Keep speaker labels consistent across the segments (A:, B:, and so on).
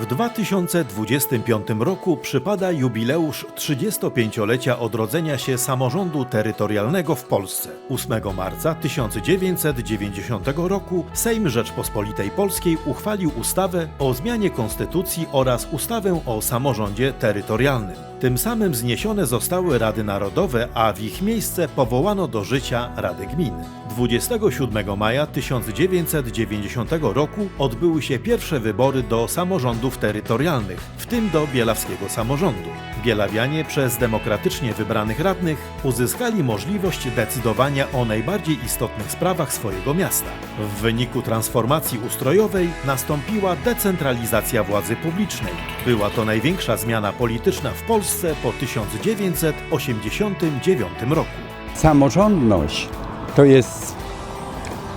A: W 2025 roku przypada jubileusz 35-lecia odrodzenia się samorządu terytorialnego w Polsce. 8 marca 1990 roku Sejm Rzeczpospolitej Polskiej uchwalił ustawę o zmianie konstytucji oraz ustawę o samorządzie terytorialnym. Tym samym zniesione zostały Rady Narodowe, a w ich miejsce powołano do życia Rady Gmin. 27 maja 1990 roku odbyły się pierwsze wybory do samorządów terytorialnych, w tym do bielawskiego samorządu. Bielawianie przez demokratycznie wybranych radnych uzyskali możliwość decydowania o najbardziej istotnych sprawach swojego miasta. W wyniku transformacji ustrojowej nastąpiła decentralizacja władzy publicznej. Była to największa zmiana polityczna w Polsce po 1989 roku.
B: Samorządność to jest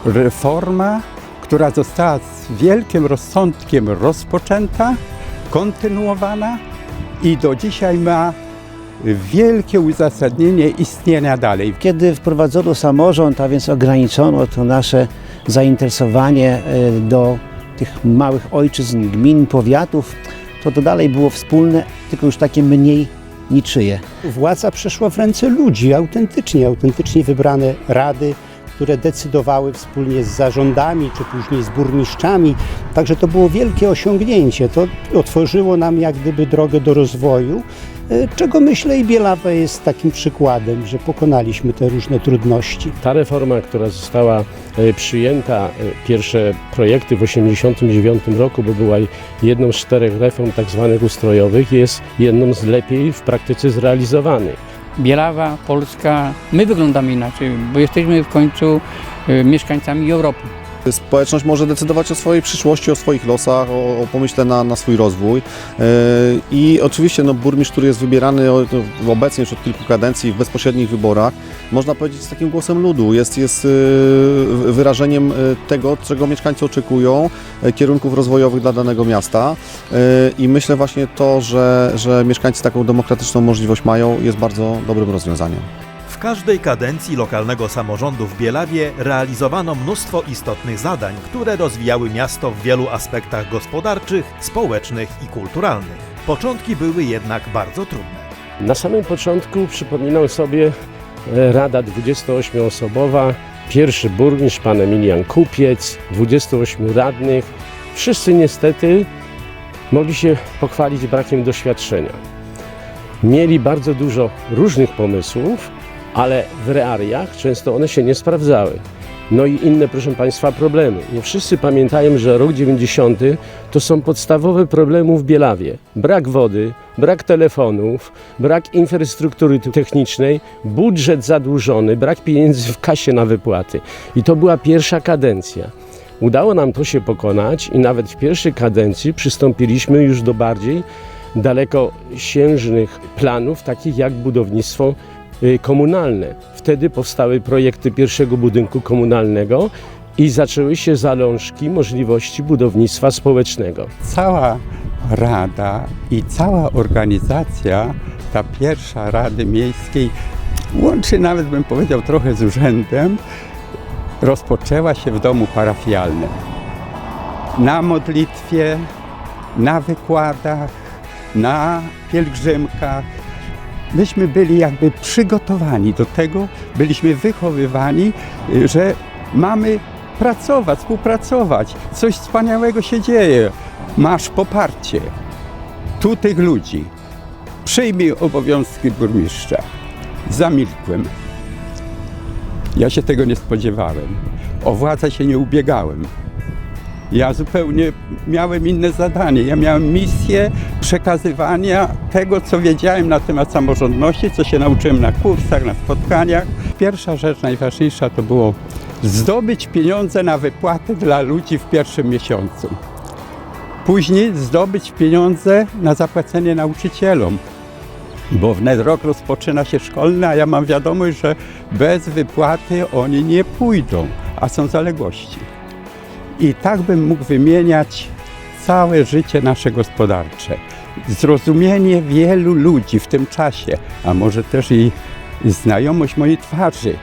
B: reforma, która została z wielkim rozsądkiem rozpoczęta, kontynuowana i do dzisiaj ma wielkie uzasadnienie istnienia dalej.
C: Kiedy wprowadzono samorząd, a więc ograniczono to nasze zainteresowanie e, do tych małych ojczyzn, gmin, powiatów, to to dalej było wspólne, tylko już takie mniej niczyje.
D: Władza przeszła w ręce ludzi, autentycznie, autentycznie wybrane rady, które decydowały wspólnie z zarządami, czy później z burmistrzami. Także to było wielkie osiągnięcie. To otworzyło nam jak gdyby drogę do rozwoju, e, czego myślę i Bielawa jest takim przykładem, że pokonaliśmy te różne trudności.
E: Ta reforma, która została e, przyjęta, e, pierwsze projekty w 1989 roku, bo była jedną z czterech reform tak zwanych ustrojowych, jest jedną z lepiej w praktyce zrealizowanych.
F: Bielawa, Polska, my wyglądamy inaczej, bo jesteśmy w końcu y, mieszkańcami Europy.
G: Społeczność może decydować o swojej przyszłości, o swoich losach, o, o pomyśle na, na swój rozwój. Yy, I oczywiście no, burmistrz, który jest wybierany obecnie już od kilku kadencji w bezpośrednich wyborach, można powiedzieć z takim głosem ludu, jest, jest yy, wyrażeniem yy, tego, czego mieszkańcy oczekują, kierunków rozwojowych dla danego miasta. I myślę właśnie to, że, że mieszkańcy taką demokratyczną możliwość mają, jest bardzo dobrym rozwiązaniem.
A: Każdej kadencji lokalnego samorządu w Bielawie realizowano mnóstwo istotnych zadań, które rozwijały miasto w wielu aspektach gospodarczych, społecznych i kulturalnych. Początki były jednak bardzo trudne.
E: Na samym początku przypominam sobie e, Rada 28-osobowa, pierwszy burmistrz, pan Emilian Kupiec, 28 radnych. Wszyscy niestety mogli się pochwalić brakiem doświadczenia. Mieli bardzo dużo różnych pomysłów, ale w realiach często one się nie sprawdzały. No i inne, proszę Państwa, problemy. Nie wszyscy pamiętają, że rok 90 to są podstawowe problemy w Bielawie. Brak wody, brak telefonów, brak infrastruktury technicznej, budżet zadłużony, brak pieniędzy w kasie na wypłaty. I to była pierwsza kadencja. Udało nam to się pokonać i nawet w pierwszej kadencji przystąpiliśmy już do bardziej dalekosiężnych planów, takich jak budownictwo komunalne. Wtedy powstały projekty pierwszego budynku komunalnego i zaczęły się zalążki możliwości budownictwa społecznego.
B: Cała rada i cała organizacja, ta pierwsza Rady Miejskiej, łącznie nawet bym powiedział trochę z urzędem, rozpoczęła się w domu parafialnym. Na modlitwie, na wykładach, na pielgrzymkach. Myśmy byli jakby przygotowani do tego, byliśmy wychowywani, y, że mamy pracować, współpracować. Coś wspaniałego się dzieje. Masz poparcie. Tu tych ludzi. Przyjmij obowiązki burmistrza. Zamilkłem. Ja się tego nie spodziewałem. O władzę się nie ubiegałem. Ja zupełnie miałem inne zadanie. Ja miałem misję przekazywania tego, co wiedziałem na temat samorządności, co się nauczyłem na kursach, na spotkaniach. Pierwsza rzecz najważniejsza to było zdobyć pieniądze na wypłaty dla ludzi w pierwszym miesiącu. Później zdobyć pieniądze na zapłacenie nauczycielom, bo wnet rok rozpoczyna się szkolny, a ja mam wiadomość, że bez wypłaty oni nie pójdą, a są zaległości. I tak bym mógł wymieniać całe życie nasze gospodarcze. Zrozumienie wielu ludzi w tym czasie, a może też i znajomość mojej twarzy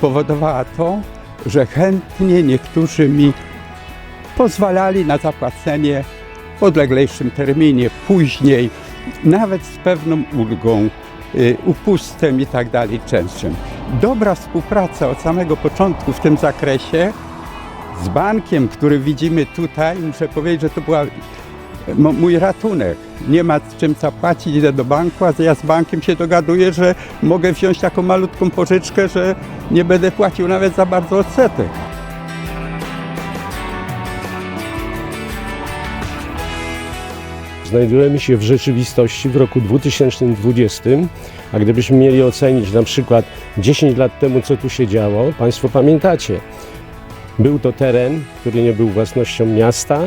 B: powodowała to, że chętnie niektórzy mi pozwalali na zapłacenie w odleglejszym terminie, później, nawet z pewną ulgą, y, upustem i tak dalej częstszym. Dobra współpraca od samego początku w tym zakresie z bankiem, który widzimy tutaj, muszę powiedzieć, że to była mój ratunek. Nie ma z czym zapłacić, idę do banku, a ja z bankiem się dogaduję, że mogę wziąć taką malutką pożyczkę, że nie będę płacił nawet za bardzo odsetek.
E: Znajdujemy się w rzeczywistości w roku 2020, a gdybyśmy mieli ocenić na przykład 10 lat temu, co tu się działo, Państwo pamiętacie, był to teren, który nie był własnością miasta,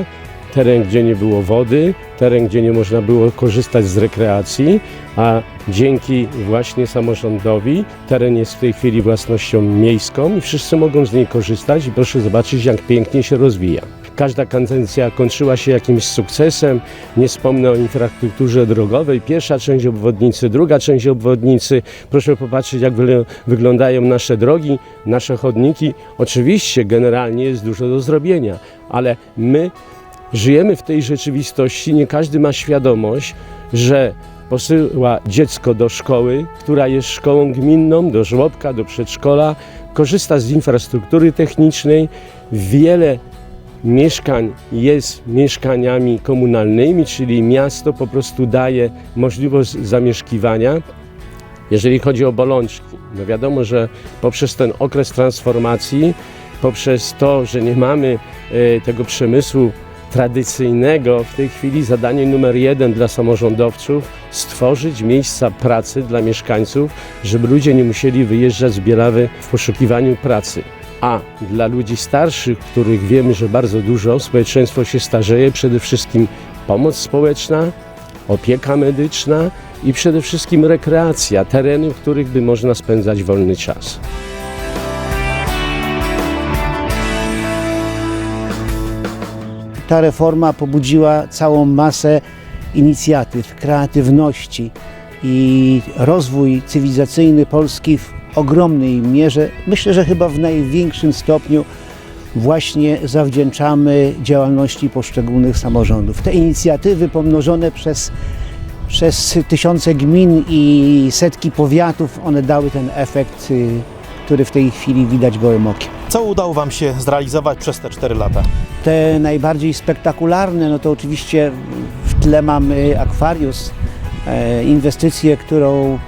E: teren, gdzie nie było wody, teren, gdzie nie można było korzystać z rekreacji, a dzięki właśnie samorządowi teren jest w tej chwili własnością miejską i wszyscy mogą z niej korzystać i proszę zobaczyć, jak pięknie się rozwija. Każda kadencja kończyła się jakimś sukcesem. Nie wspomnę o infrastrukturze drogowej. Pierwsza część obwodnicy, druga część obwodnicy. Proszę popatrzeć, jak wyglądają nasze drogi, nasze chodniki. Oczywiście generalnie jest dużo do zrobienia, ale my żyjemy w tej rzeczywistości. Nie każdy ma świadomość, że posyła dziecko do szkoły, która jest szkołą gminną, do żłobka, do przedszkola, korzysta z infrastruktury technicznej. Wiele mieszkań jest mieszkaniami komunalnymi, czyli miasto po prostu daje możliwość zamieszkiwania. Jeżeli chodzi o bolączki, no wiadomo, że poprzez ten okres transformacji, poprzez to, że nie mamy e, tego przemysłu tradycyjnego, w tej chwili zadanie numer jeden dla samorządowców stworzyć miejsca pracy dla mieszkańców, żeby ludzie nie musieli wyjeżdżać z Bielawy w poszukiwaniu pracy. A dla ludzi starszych, których wiemy, że bardzo dużo, społeczeństwo się starzeje, przede wszystkim pomoc społeczna, opieka medyczna i przede wszystkim rekreacja, tereny, w których by można spędzać wolny czas.
C: Ta reforma pobudziła całą masę inicjatyw, kreatywności i rozwój cywilizacyjny Polski w ogromnej mierze, myślę, że chyba w największym stopniu właśnie zawdzięczamy działalności poszczególnych samorządów. Te inicjatywy pomnożone przez, przez tysiące gmin i setki powiatów, one dały ten efekt, y, który w tej chwili widać gołym okiem.
A: Co udało Wam się zrealizować przez te 4 lata?
C: Te najbardziej spektakularne, no to oczywiście w tle mamy Aquarius, e, inwestycję, którą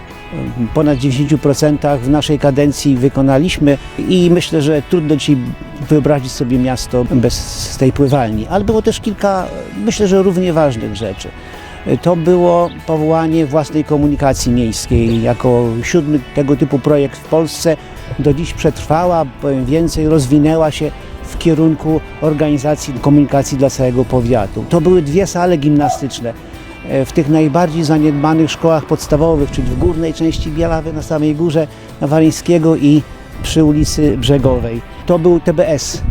C: ponad 90% w naszej kadencji wykonaliśmy i myślę, że trudno dzisiaj wyobrazić sobie miasto bez tej pływalni. Ale było też kilka, myślę, że równie ważnych rzeczy. To było powołanie własnej komunikacji miejskiej jako siódmy tego typu projekt w Polsce. Do dziś przetrwała, powiem więcej, rozwinęła się w kierunku organizacji komunikacji dla całego powiatu. To były dwie sale gimnastyczne w tych najbardziej zaniedbanych szkołach podstawowych, czyli w górnej części Bielawy, na samej górze Nawaryńskiego i przy ulicy Brzegowej. To był TBS.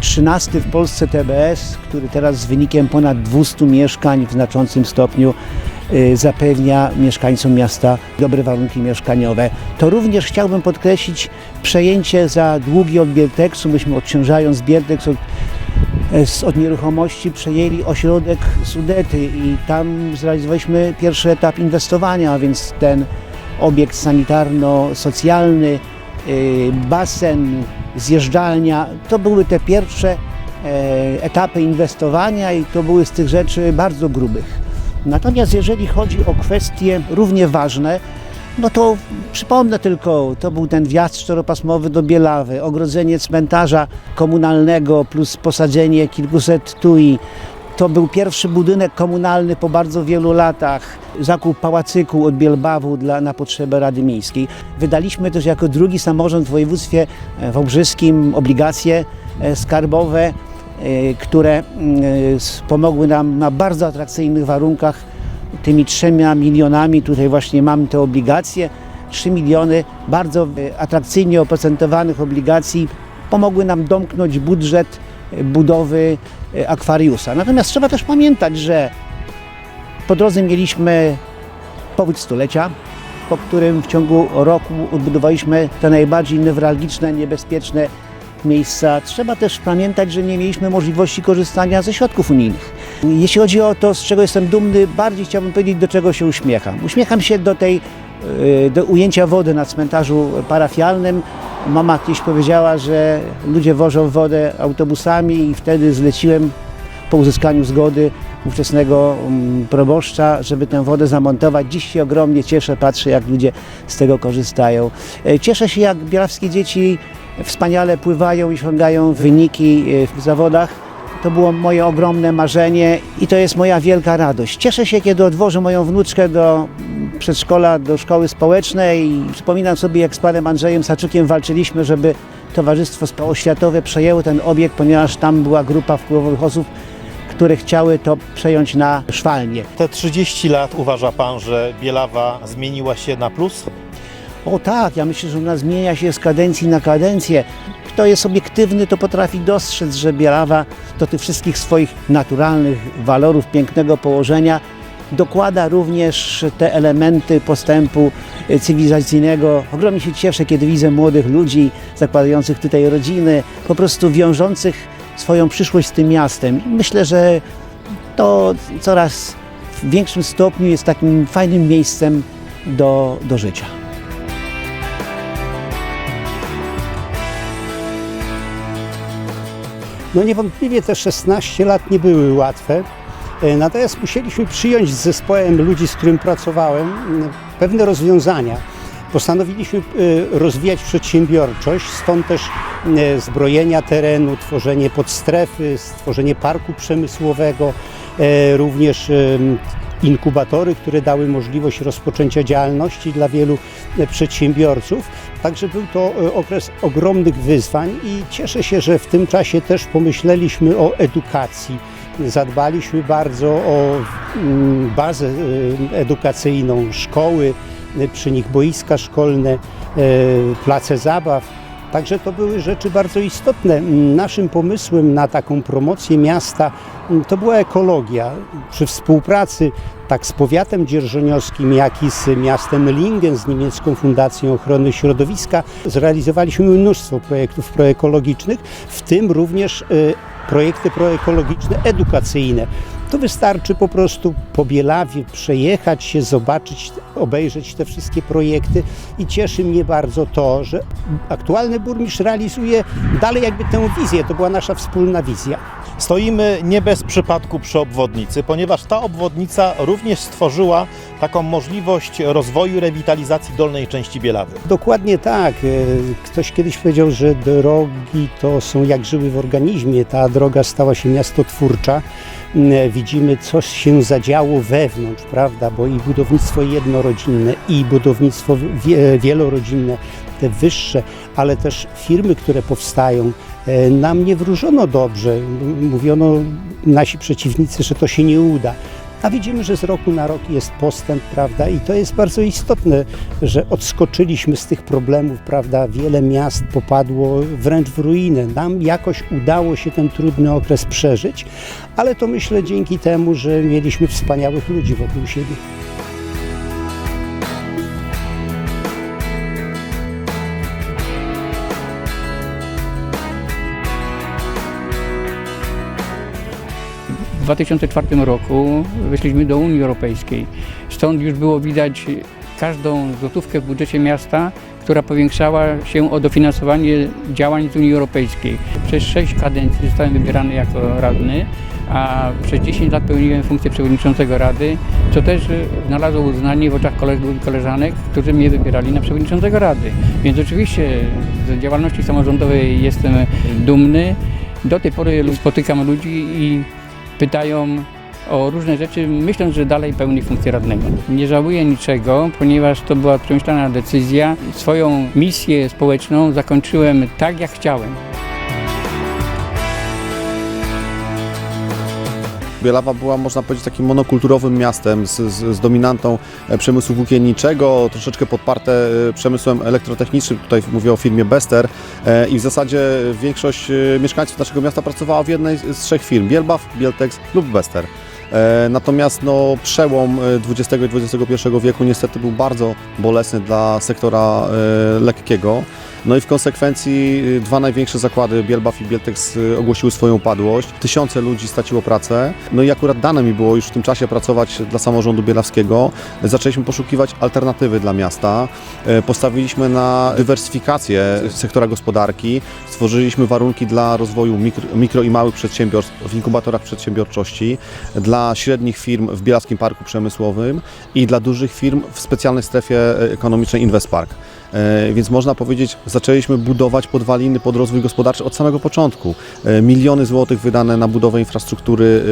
C: 13 w Polsce TBS, który teraz z wynikiem ponad 200 mieszkań w znaczącym stopniu y, zapewnia mieszkańcom miasta dobre warunki mieszkaniowe. To również chciałbym podkreślić przejęcie za długi od Bielteksu. Myśmy odciążając Bielteks od, e, z- od nieruchomości przejęli ośrodek Sudety i tam zrealizowaliśmy pierwszy etap inwestowania, więc ten obiekt sanitarno-socjalny, y, basen, zjeżdżalnia. To były te pierwsze e, etapy inwestowania i to były z tych rzeczy bardzo grubych. Natomiast jeżeli chodzi o kwestie równie ważne, no to przypomnę tylko, to był ten wjazd czteropasmowy do Bielawy, ogrodzenie cmentarza komunalnego plus posadzenie kilkuset tui. To był pierwszy budynek komunalny po bardzo wielu latach. Zakup pałacyku od Bielbawu dla, na potrzebę Rady Miejskiej. Wydaliśmy też jako drugi samorząd w województwie e, wałbrzyskim obligacje e, skarbowe, e, które mm, pomogły nam na bardzo atrakcyjnych warunkach tymi trzema milionami, tutaj właśnie mam te obligacje, 3 miliony bardzo e, atrakcyjnie oprocentowanych obligacji pomogły nam domknąć budżet e, budowy e, akwariusa. Natomiast trzeba też pamiętać, że po drodze mieliśmy powód stulecia, po którym w ciągu roku odbudowaliśmy te najbardziej newralgiczne, niebezpieczne miejsca. Trzeba też pamiętać, że nie mieliśmy możliwości korzystania ze środków unijnych. Jeśli chodzi o to, z czego jestem dumny, bardziej chciałbym powiedzieć, do czego się uśmiecham. Uśmiecham się do tej, y, do ujęcia wody na cmentarzu parafialnym. Mama kiedyś powiedziała, że ludzie wożą wodę autobusami i wtedy zleciłem po uzyskaniu zgody ówczesnego mm, proboszcza, żeby tę wodę zamontować. Dziś się ogromnie cieszę, patrzę jak ludzie z tego korzystają. E, Cieszę się jak bielawskie dzieci wspaniale pływają i osiągają wyniki e, w zawodach. To było moje ogromne marzenie i to jest moja wielka radość. Cieszę się, kiedy odwożę moją wnuczkę do przedszkola, do szkoły społecznej i przypominam sobie, jak z panem Andrzejem Saczukiem walczyliśmy, żeby Towarzystwo Oświatowe przejęło ten obiekt, ponieważ tam była grupa wpływowych osób, które chciały to przejąć na szwalnię.
A: Te 30 lat uważa pan, że Bielawa zmieniła się na plus?
C: O tak, ja myślę, że ona zmienia się z kadencji na kadencję. Kto jest obiektywny, to potrafi dostrzec, że Bielawa do tych wszystkich swoich naturalnych walorów, pięknego położenia dokłada również te elementy postępu cywilizacyjnego. Ogromnie się cieszę, kiedy widzę młodych ludzi zakładających tutaj rodziny, po prostu wiążących swoją przyszłość z tym miastem. Myślę, że to coraz w większym stopniu jest takim fajnym miejscem do, do życia.
D: No niewątpliwie te 16 lat nie były łatwe, e, natomiast musieliśmy przyjąć z zespołem ludzi, z którym pracowałem, pewne rozwiązania. Postanowiliśmy e, rozwijać przedsiębiorczość, stąd też e, zbrojenia terenu, tworzenie podstrefy, stworzenie parku przemysłowego, również inkubatory, które dały możliwość rozpoczęcia działalności dla wielu przedsiębiorców. Także był to e, okres ogromnych wyzwań i cieszę się, że w tym czasie też pomyśleliśmy o edukacji. Zadbaliśmy bardzo o mm, bazę e, edukacyjną, szkoły, e, przy nich boiska szkolne, place zabaw. Także to były rzeczy bardzo istotne. Mm, Naszym pomysłem na taką promocję miasta mm, to była ekologia. Przy współpracy tak z powiatem dzierżoniowskim, jak i z miastem Lingen, z niemiecką Fundacją Ochrony Środowiska zrealizowaliśmy mnóstwo projektów proekologicznych, w tym również e, projekty proekologiczne edukacyjne. To wystarczy po prostu po Bielawie przejechać się, zobaczyć, obejrzeć te wszystkie projekty i cieszy mnie bardzo to, że aktualny burmistrz realizuje dalej jakby tę wizję. To była nasza wspólna wizja.
A: Stoimy nie bez przypadku przy obwodnicy, ponieważ ta obwodnica również stworzyła taką możliwość rozwoju, rewitalizacji dolnej części Bielawy.
D: Dokładnie tak. E, Ktoś kiedyś powiedział, że drogi to są jak żyły w organizmie. Ta droga stała się miastotwórcza. Mm, Widzimy, co się zadziało wewnątrz, prawda? Bo i budownictwo jednorodzinne, i budownictwo wie- wielorodzinne, te wyższe, ale też firmy, które powstają, e, nam nie wróżono dobrze. Mówiono nasi przeciwnicy, że to się nie uda. A widzimy, że z roku na rok jest postęp, prawda? I to jest bardzo istotne, że odskoczyliśmy z tych problemów, prawda? Wiele miast popadło wręcz w ruinę. Nam jakoś udało się ten trudny okres przeżyć, ale to myślę dzięki temu, że mieliśmy wspaniałych ludzi wokół siebie.
F: 2004 roku weszliśmy do Unii Europejskiej. Stąd już było widać każdą złotówkę w budżecie miasta, która powiększała się o dofinansowanie działań z Unii Europejskiej. Przez sześć kadencji zostałem wybierany jako radny, a przez 10 lat pełniłem funkcję przewodniczącego rady, co też znalazło uznanie w oczach kolegów i koleżanek, którzy mnie wybierali na przewodniczącego rady. Więc oczywiście z działalności samorządowej jestem dumny. Do tej pory spotykam ludzi i pytają o różne rzeczy, myśląc, że dalej pełni funkcję radnego. Nie żałuję niczego, ponieważ to była przemyślana decyzja. Swoją misję społeczną zakończyłem tak, jak chciałem.
G: Bielawa była, można powiedzieć, takim monokulturowym miastem z, z, z dominantą e, przemysłu włókienniczego, troszeczkę podparte e, przemysłem elektrotechnicznym. Tutaj mówię o firmie Bester e, i w zasadzie większość mieszkańców naszego miasta pracowała w jednej z trzech firm, Bielbaw, Bieltex lub Bester. Natomiast no, przełom XX i XXI wieku niestety był bardzo bolesny dla sektora lekkiego. No i w konsekwencji y, dwa największe zakłady, Bielbaw i Bieltex, y, ogłosiły swoją upadłość. Tysiące ludzi straciło pracę. No i akurat dane mi było już w tym czasie pracować dla samorządu bielawskiego. Zaczęliśmy poszukiwać alternatywy dla miasta. E, Postawiliśmy na dywersyfikację sektora gospodarki. Stworzyliśmy warunki dla rozwoju mikro, mikro i małych przedsiębiorstw w inkubatorach przedsiębiorczości, dla średnich firm w Bielawskim Parku Przemysłowym i dla dużych firm w specjalnej strefie e, ekonomicznej Investpark. E, Więc można powiedzieć, zaczęliśmy budować podwaliny pod rozwój gospodarczy od samego początku. E, Miliony złotych wydane na budowę infrastruktury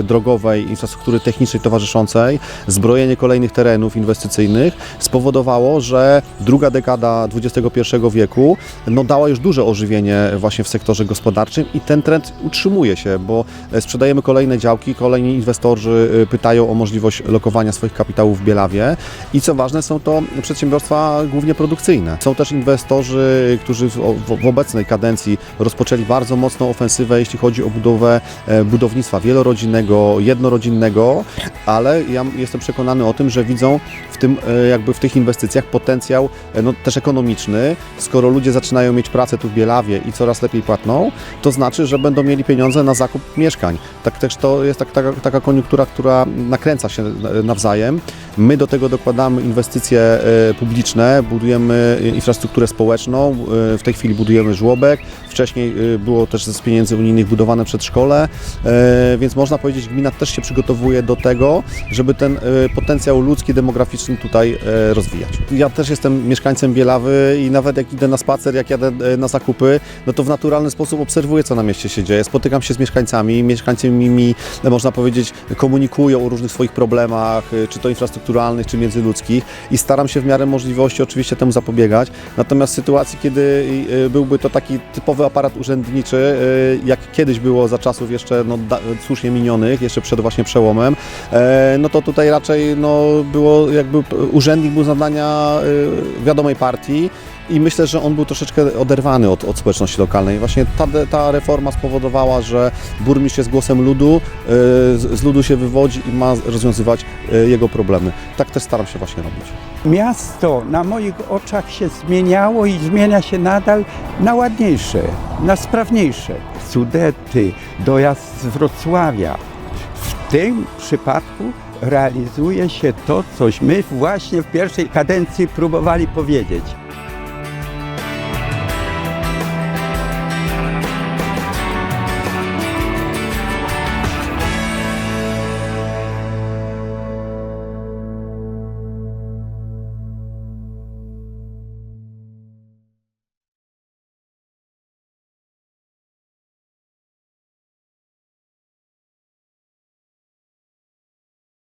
G: e, drogowej, infrastruktury technicznej towarzyszącej, zbrojenie kolejnych terenów inwestycyjnych spowodowało, że druga dekada XXI wieku no, dała już duże ożywienie właśnie w sektorze gospodarczym i ten trend utrzymuje się, bo sprzedajemy kolejne działki, kolejni inwestorzy pytają o możliwość lokowania swoich kapitałów w Bielawie i co ważne są to przedsiębiorstwa głównie produkcyjne. Są też inwestorzy, którzy w, obecnej kadencji rozpoczęli bardzo mocną ofensywę, jeśli chodzi o budowę e, budownictwa wielorodzinnego, jednorodzinnego, ale ja jestem przekonany o tym, że widzą w tym, e, jakby w tych inwestycjach potencjał e, no, też ekonomiczny. Skoro ludzie zaczynają mieć pracę tu w Bielawie i coraz lepiej płatną, to znaczy, że będą mieli pieniądze na zakup mieszkań. Tak też to jest tak, taka, taka koniunktura, która nakręca się nawzajem. My do tego dokładamy inwestycje publiczne, budujemy infrastrukturę społeczną, e, w tej chwili budujemy żłobek, wcześniej e, było też z pieniędzy unijnych budowane przedszkole, e, więc można powiedzieć, gmina też się przygotowuje do tego, żeby ten e, potencjał ludzki, demograficzny tutaj e, rozwijać. Ja też jestem mieszkańcem Bielawy i nawet jak idę na spacer, jak jadę e, na zakupy, no to w naturalny sposób obserwuję, co na mieście się dzieje. Spotykam się z mieszkańcami, mieszkańcy mi, e, można powiedzieć, komunikują o różnych swoich problemach, e, czy to infrastrukturalnych, czy międzyludzkich i staram się w miarę możliwości oczywiście temu zapobiegać. Natomiast w sytuacji, kiedy e, byłby to taki typowy aparat urzędniczy, e, jak kiedyś było za czasów jeszcze no, słusznie minionych, jeszcze przed właśnie przełomem, e, no to tutaj raczej no, było jakby urzędnik był zadania e, wiadomej partii i myślę, że on był troszeczkę oderwany od, od społeczności lokalnej. Właśnie ta, ta reforma spowodowała, że burmistrz jest głosem ludu, e, z, ludu się wywodzi i ma rozwiązywać e, jego problemy. Tak też staram się właśnie robić.
B: Miasto na moich oczach się zmieniało i zmienia się nadal na ładniejsze, na sprawniejsze. Sudety, dojazd z Wrocławia. W tym przypadku realizuje się to, coś my właśnie w pierwszej kadencji próbowali powiedzieć.